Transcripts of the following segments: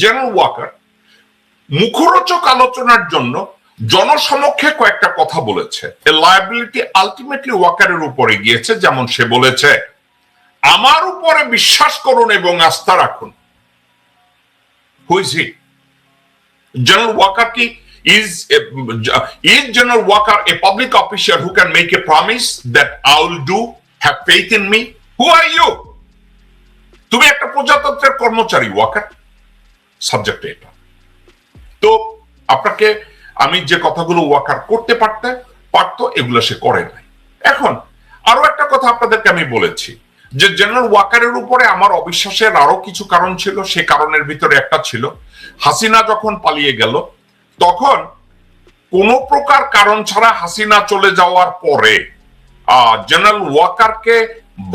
General Waker মুখরোচক আলোচনার জন্য জনসমক্ষে কয়েকটা কথা বলেছে। লায়াবিলিটি আলটিমেটলি ওয়াকারের উপরে গিয়েছে, যেমন সে বলেছে, আমার উপরে বিশ্বাস করুন এবং আস্থা রাখুন। হুইজ হি জেনারেল ওয়াকার কি? Is is General Walker a public official who can make a promise that I will do, have faith in me? Who are you? তুমি একটা প্রজাতন্ত্রের কর্মচারী ওয়াকার সাবজেক্ট এটা তো আপনাকে আমি যে কথাগুলো ওয়াকার করতে পারতে পারতো, এগুলো সে করে নাই। এখন আরও একটা কথা আপনাদেরকে আমি বলেছি, যে জেনারেল ওয়াকারের উপরে আমার অবিশ্বাসের আরও কিছু কারণ ছিল, সে কারণের ভিতরে একটা ছিল। হাসিনা যখন পালিয়ে গেল, তখন কোন প্রকার কারণ ছাড়া হাসিনা চলে যাওয়ার পরে জেনারেল ওয়াকারকে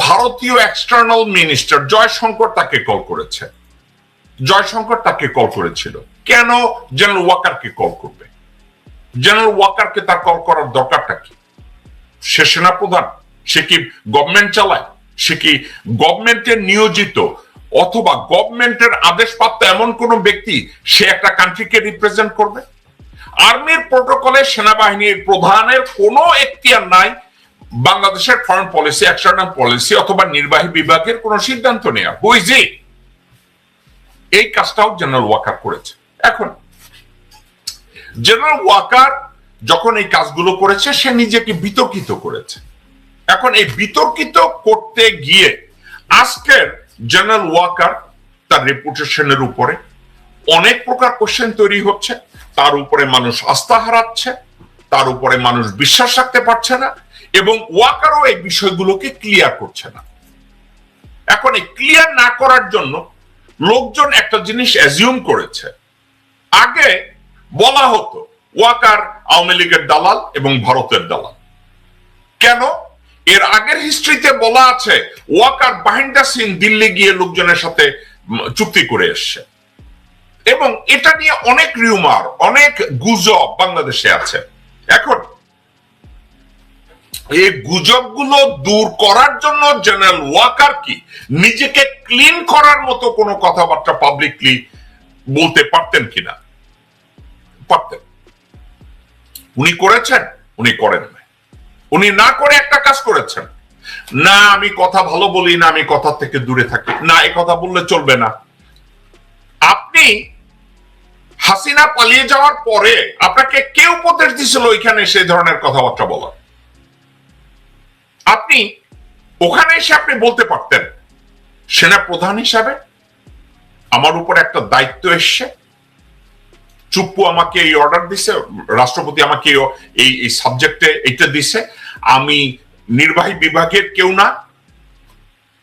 ভারতীয় এক্সটার্নাল মিনিস্টার জয়শঙ্কর তাকে কল করেছে। জয়শঙ্কর তাকে কল করেছিল। কেন? জেনারেল ওয়াকারকে কল করবে। জেনারেল ওয়াকারকে তার কল করার দরকারটা কি? সে সেনাপ্রধান, সে কি গভর্নমেন্ট চালায়? সে কি গভর্নমেন্টের নিয়োজিত? অথবা গভর্নমেন্টের আদেশপ্রাপ্ত এমন কোন ব্যক্তি সে একটা কান্ট্রিকে রিপ্রেজেন্ট করবে? আর্মির প্রোটোকলে সেনাবাহিনীর প্রধানের কোনো এখতিয়ার নাই। বাংলাদেশের ফরেন পলিসি এক্সটার্নাল পলিসি অথবা নির্বাহী বিভাগের কোন সিদ্ধান্ত নেওয়া হুইজ ইট এই কাজটাও জেনারেল ওয়াকার করেছে। এখন জেনারেল ওয়াকার যখন এই কাজগুলো করেছে, সে নিজেকে বিতর্কিত করেছে। এখন এই বিতর্কিত করতে গিয়ে আজকের জেনারেল ওয়াকার তার রেপুটেশনের উপরে অনেক প্রকার কোশ্চেন তৈরি হচ্ছে। তার উপরে মানুষ আস্থা হারাচ্ছে, তার উপরে মানুষ বিশ্বাস রাখতে পারছে না এবং ওয়াকারও এই বিষয়গুলোকে ক্লিয়ার করছে না। এখন এই ক্লিয়ার না করার জন্য লোকজন একটা জিনিস অ্যাজিউম করেছে। আগে বলা হতো, ওয়াকার আওয়ামী লীগের দালাল এবং ভারতের দালাল। কেন? এর আগের হিস্ট্রিতে বলা আছে, ওয়াকার বাহিন্দা সিং দিল্লি গিয়ে লোকজনের সাথে চুক্তি করে এসছে। এবং এটা নিয়ে অনেক রিউমার অনেক গুজব বাংলাদেশে আছে। এখন এই গুজবগুলো দূর করার জন্য জেনারেল ওয়াকার কি? নিজেকে ক্লিন করার মতো কোনো কথাবার্তা পাবলিকলি বলতে পারতেন কিনা? পারতেন। উনি করেছেন, উনি করেন না উনি না করে একটা কাজ করেছেন। না, আমি কথা ভালো বলি, না, আমি কথা থেকে দূরে থাকি। না, এই কথা বললে চলবে না। আপনি হাসিনা পালিয়ে যাওয়ার পরে আপনাকে কে উপদেশ দিছিল ওইখানে সেই ধরনের কথাবার্তা বলার? আপনি ওখানে এসে আপনি বলতে পারতেন, সেনা প্রধান হিসাবে আমার উপর একটা দায়িত্ব এসছে। চুপ্পু আমাকে এই অর্ডার দিছে, রাষ্ট্রপতি আমাকে এই এই সাবজেক্টে এইটা দিছে। আমি নির্বাহী বিভাগের কেউ না,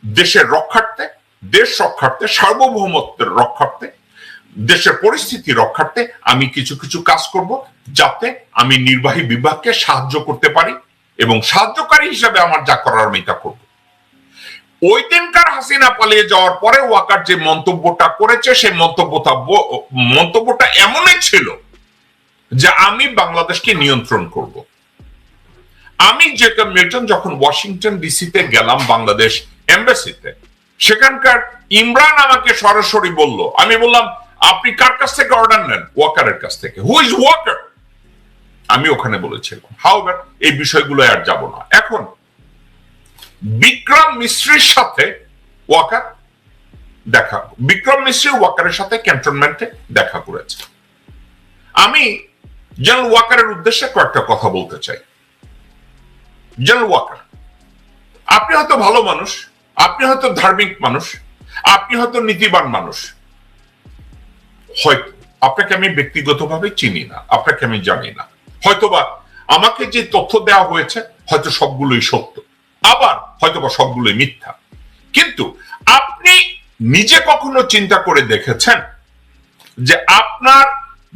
দেশের রক্ষার্থে, দেশ রক্ষার্থে, সার্বভৌমত্বের রক্ষার্থে, দেশের পরিস্থিতি রক্ষার্থে আমি কিছু কিছু কাজ করব যাতে আমি নির্বাহী বিভাগকে সাহায্য করতে পারি। এবং সাহায্যকারী হিসাবে আমার যা করার আমি তা করব। ওই দিনকার হাসিনা পালিয়ে যাওয়ার পরে ওয়াকার যে মন্তব্যটা করেছে, সেই মন্তব্যটা মন্তব্যটা এমনই ছিল যে আমি বাংলাদেশকে নিয়ন্ত্রণ করব। আমি জেকব মিল্টন যখন ওয়াশিংটন ডিসিতে গেলাম, বাংলাদেশ এম্বাসিতে, সেখানকার ইমরান আমাকে সরাসরি বলল, আমি বললাম, আপনি কার কাছ থেকে অর্ডার নেন? ওয়াকারের কাছ থেকে। হু ইজ ওয়াকার আমি ওখানে বলেছিলাম হাউ এই বিষয়গুলো আর যাব না। এখন, বিক্রম মিশ্রির সাথে ওয়াকার দেখা, বিক্রম মিশ্রি ওয়াকারের সাথে ক্যান্টনমেন্টে দেখা করেছে। আমি জেনারেল ওয়াকারের উদ্দেশ্যে কয়েকটা কথা বলতে চাই। জেনারেল ওয়াকার আপনি হয়তো ভালো মানুষ, আপনি হয়তো ধার্মিক মানুষ, আপনি হয়তো নীতিবান মানুষ। হয়তো, আপনাকে আমি ব্যক্তিগতভাবে চিনি না, আপনাকে আমি জানি না। হয়তোবা আমাকে যে তথ্য দেওয়া হয়েছে, হয়তো সবগুলোই সত্য। আবার হয়তোবা সবগুলোই মিথ্যা। কিন্তু আপনি নিজে কখনো চিন্তা করে দেখেছেন যে আপনার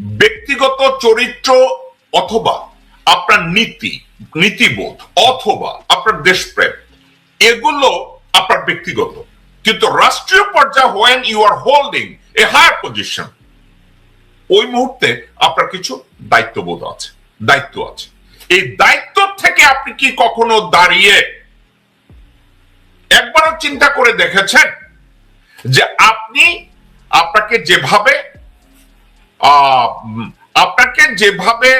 ব্যক্তিগত চরিত্র অথবা আপনার নীতি, নীতিবোধ অথবা আপনার দেশপ্রেম, এগুলো আপনার ব্যক্তিগত। কিন্তু রাষ্ট্রীয় পর্যায়ে when you are holding a higher position ওই মুহূর্তে আপনার কিছু দায়িত্ববোধ আছে। দায়িত্ব আছে। এই দায়িত্ব থেকে আপনি কি কখনো দাঁড়িয়ে একবারও চিন্তা করে দেখেছেন যে আপনি আপনাকে যেভাবে আপনাকে যেভাবে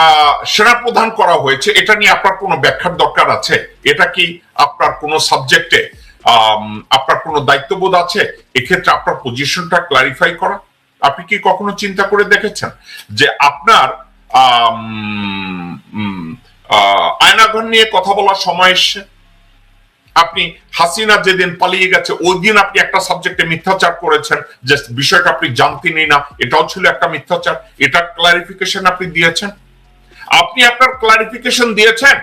আহ, সেনাপ্রধান করা হয়েছে এটা নিয়ে আপনার কোনো ব্যাখ্যার দরকার আছে? এটা কি আপনার কোনো সাবজেক্টে আপনার কোনো দায়িত্ববোধ আছে? এক্ষেত্রে আপনার পজিশনটা ক্লারিফাই করা। আপনি কি কখনো চিন্তা করে দেখেছেন যে আপনার আয়নাঘর নিয়ে কথা বলার সময় এসছে। আপনি হাসিনা যেদিন পালিয়ে গেছে, ওই দিন আপনি একটা সাবজেক্টে মিথ্যাচার করেছেন। যে বিষয়টা আপনি জানতেনই না, এটাও ছিল একটা মিথ্যাচার। এটা ক্লারিফিকেশন আপনি দিয়েছেন। আপনি আপনার ক্লারিফিকেশন দিয়েছেন,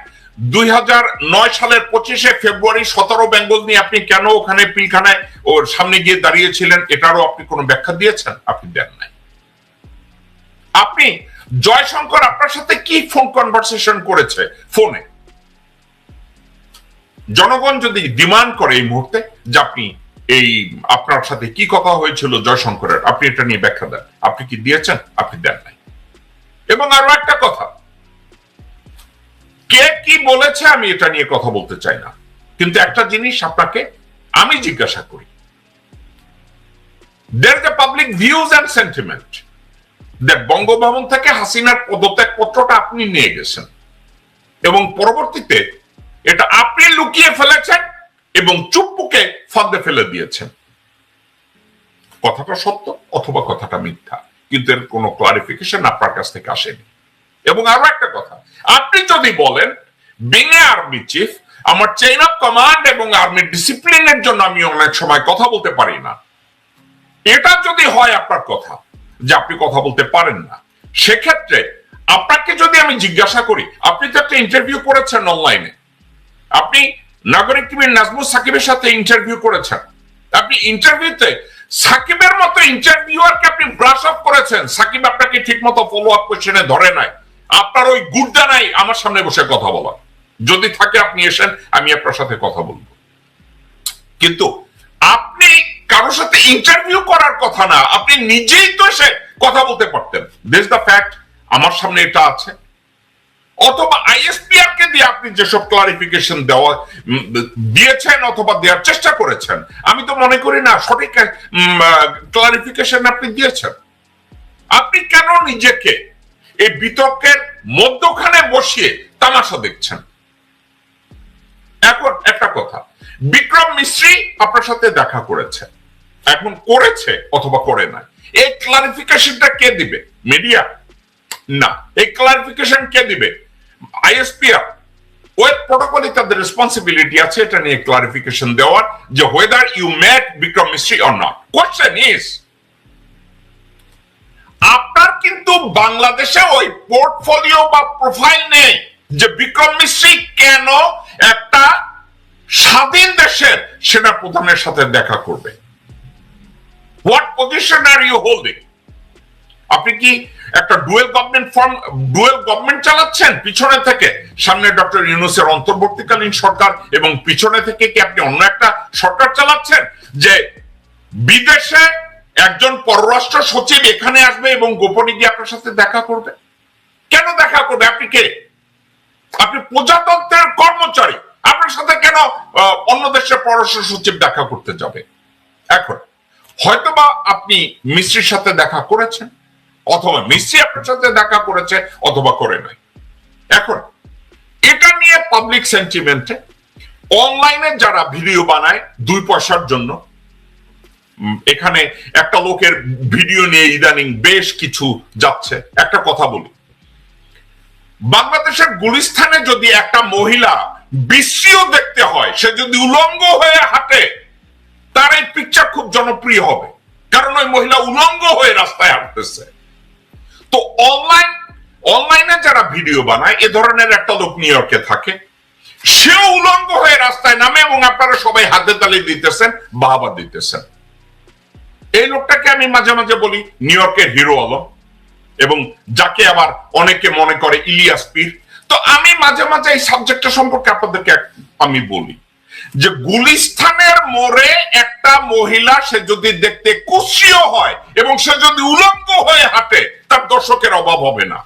দুই হাজার নয় সালের পঁচিশে ফেব্রুয়ারি সতেরো বেঙ্গল নিয়ে আপনি কেন ওখানে পিলখানায় ওর সামনে গিয়ে দাঁড়িয়েছিলেন, এটারও আপনি কোনো ব্যাখ্যা দিয়েছেন? আপনি দেন নাই। আপনি জয়শঙ্কর, আপনার সাথে কি ফোন কনভারসেশন করেছে? ফোনে জনগণ যদি ডিমান্ড করে এই মুহূর্তে যে আপনি এই আপনার সাথে কি কথা হয়েছিল জয়শঙ্করের, আপনি এটা নিয়ে ব্যাখ্যা দেন। আপনি কি দিয়েছেন? আপনি দেন নাই। এবং আরও একটা কথা, কে কি বলেছে আমি এটা নিয়ে কথা বলতে চাই না। কিন্তু একটা জিনিস আপনাকে আমি জিজ্ঞাসা করি। There the public views and sentiment Bangabhaban থেকে হাসিনার পদত্যাগ পত্রটা আপনি নিয়ে গেছেন। এবং পরবর্তীতে এটা আপনি লুকিয়ে ফেলেছেন এবং চুপ্পুকে ফাঁদে ফেলে দিয়েছেন। কথাটা সত্য অথবা কথাটা মিথ্যা, কিন্তু এর কোনো ক্লারিফিকেশন আপনার কাছ থেকে আসেনি। এবং আরও একটা কথা, আপনি যদি বলেন বিং আর্মি চিফ আমার চেইন অফ কমান্ড এবং আর্মি ডিসিপ্লিনের জন্য আমি অনেক সময় কথা বলতে পারি না। এটা যদি হয় আপনার কথা যে আপনি কথা বলতে পারেন না। সেক্ষেত্রে আপনাকে যদি আমি জিজ্ঞাসা করি, আপনি তো একটা ইন্টারভিউ করেছেন অনলাইনে আপনি নাগরিক টিভির নাজমুল সাকিবের সাথে ইন্টারভিউ করেছেন। আপনি ইন্টারভিউতে সাকিবের মতো ইন্টারভিউয়ারকে আপনি ব্রাশ আপ করেছেন। সাকিব আপনাকে ঠিক মতো ফলো আপ কোশ্চেনে ধরে নাই। আপনার ওই গুড্ডা নাই, আমার সামনে বসে কথা বলা যদি থাকে আপনি এসেন, আমি আপনার সাথে কথা বলব। কিন্তু আপনি কারোর সাথে ইন্টারভিউ করার কথা না, আপনি নিজেই তো এসে কথা বলতে পারতেন। দিস দ্য ফ্যাক্ট আমার সামনে এটা আছে। অথবা আইএসপিআর কে দিয়ে আপনি যেসব ক্লারিফিকেশন দেওয়া দিয়েছেন অথবা দেওয়ার চেষ্টা করেছেন, আমি তো মনে করি না, সঠিক ক্লারিফিকেশন আপনি দিয়েছেন। আপনি কেন নিজেকে এই বিতর্কের মধ্যখানে বসিয়ে তামাশা দেখছেন? এখন একটা কথা বিক্রম মিশ্রি আপনার সাথে দেখা করেছে। এখন করেছে অথবা করে নাই। এই ক্লারিফিকেশনটা কে দিবে? মিডিয়া না। এই ক্লারিফিকেশন কে দিবে? আইএসপিআর ওয়েব প্রোটোকলে তাদের রেসপন্সিবিলিটি আছে, এটা নিয়ে ক্লারিফিকেশন দেওয়ার যে whether you met Vikram Misri or not question is আপনার কিন্তু বাংলাদেশে ওই পোর্টফোলিও বা প্রোফাইল নেই যে বিক্রম মিস্ত্রি কেন একটা স্বাধীন দেশের সেনা প্রধানের সাথে দেখা করবে। What position are you holding আপনি কি একটা dual government form dual government চালাচ্ছেন? পিছনে থেকে? সামনে ডক্টর ইউনুসের অন্তর্বর্তীকালীন সরকার এবং পিছনে থেকে কি আপনি অন্য একটা সরকার চালাচ্ছেন? যে বিদেশে একজন পররাষ্ট্র সচিব এখানে আসবে এবং গোপনে গিয়ে আপনার সাথে দেখা করবে? কেন দেখা করবে? আপনি কে? আপনি প্রজাতন্ত্রের কর্মচারী। আপনার সাথে কেন অন্য দেশের পররাষ্ট্র সচিব দেখা করতে যাবে? এখন, হয়তোবা আপনি মিস্ত্রির সাথে দেখা করেছেন, অথবা মিস্ত্রি আপনার সাথে দেখা করেছে, অথবা করে নাই। এখন, এটা নিয়ে পাবলিক সেন্টিমেন্টে অনলাইনে যারা ভিডিও বানায় দুই পয়সার জন্য এখানে একটা লোকের ভিডিও নিয়ে ইদানিং বেশ কিছু যাচ্ছে। একটা কথা বলি। বাংলাদেশের গুলিস্থানে যদি একটা মহিলা বিশ্রীও দেখতে হয়। সে যদি উলঙ্গ হয়ে হাঁটে, তার এই পিকচার খুব জনপ্রিয় হবে। কারণ ওই মহিলা উলঙ্গ হয়ে রাস্তায় হাঁটতেছে। তো অনলাইন অনলাইনে যারা ভিডিও বানায়, এ ধরনের একটা লোক নিউ ইয়র্কে থাকে। সেও উলঙ্গ হয়ে রাস্তায় নামে এবং আপনারা সবাই হাতে তালি দিতেছেন, বাহাবা দিতেছেন। এই লোকটাকে আমি মাঝে মাঝে বলি নিউ ইয়র্কের হিরো আলম। এবং যাকে আবার অনেকে মনে করে ইলিয়াস পীর তো আমি মাঝে মাঝে এই সাবজেক্টটা সম্পর্কে আপনাদেরকে আমি বলি যে গুলিস্থানের মোড়ে একটা মহিলা, সে যদি দেখতে কুৎসিও হয় এবং সে যদি উলঙ্গ হয়ে হাঁটে, তার দর্শকের অভাব হবে না।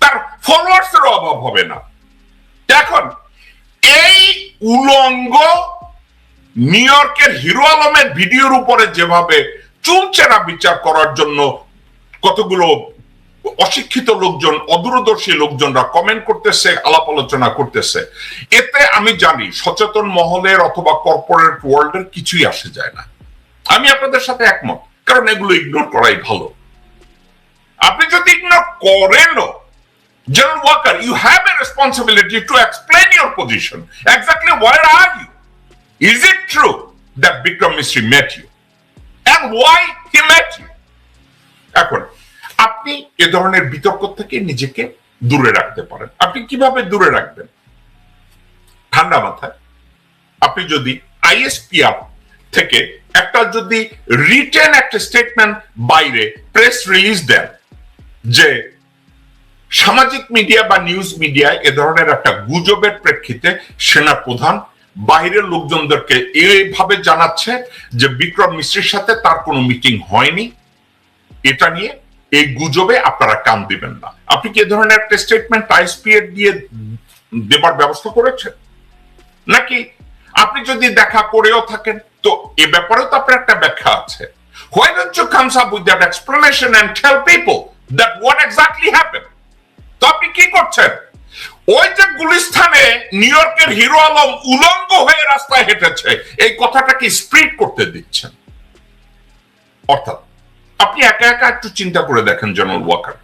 তার ফলোয়ার্স এর অভাব হবে না। এখন এই উলঙ্গ নিউ ইয়র্কের হিরো আলমের ভিডিওর উপরে যেভাবে চুলচেরা বিচার করার জন্য কতগুলো অশিক্ষিত লোকজন অদূরদর্শী লোকজনরা কমেন্ট করতেছে আলাপ আলোচনা করতেছে এতে আমি জানি সচেতন মহলের অথবা কর্পোরেট ওয়ার্ল্ডের কিছুই আসে যায় না আমি আপনাদের সাথে একমত কারণ এগুলো ইগনোর করাই ভালো আপনি যদি ইগনোর করেনও General Walker, you have a responsibility to explain your position. Exactly where are you? Is it true that Bikram Misri met you? And why he met you? এখন আপনি এ ধরনের বিতর্ক থেকে নিজেকে দূরে রাখতে পারেন। আপনি কীভাবে দূরে রাখবেন? ঠান্ডা মাথায়। আপনি যদি আইএসপিআর থেকে একটা যদি রিটেন একটা স্টেটমেন্ট বাইরে প্রেস রিলিজ দেন যে সামাজিক মিডিয়া বা নিউজ মিডিয়ায় এ ধরনের একটা গুজবের প্রেক্ষিতে সেনা প্রধান বাইরের লোকজনদেরকে এইভাবে জানাচ্ছে যে বিক্রম মিশ্রের সাথে তার কোনো মিটিং হয়নি। এটা নিয়ে এই গুজবে আপনারা কান দিবেন না। আপনি কি ধরনের একটা স্টেটমেন্ট আইসপিএ দিয়ে দেবার ব্যবস্থা করেছেন? নাকি? আপনি যদি দেখা করেও থাকেন, তো এ ব্যাপারেও তো আপনার একটা ব্যাখ্যা আছে। Why don't you comes up with that explanation and tell people that what exactly happened? তো আপনি কি করছেন? ওই যে গুলিস্থানে নিউ ইয়র্কের হিরো আলম উলঙ্গ হয়ে রাস্তায় হেঁটেছে, এই কথাটাকে স্প্রিড করতে দিচ্ছেন। অর্থাৎ আপনি একা একা একটু চিন্তা করে দেখেন জেনারেল ওয়াকার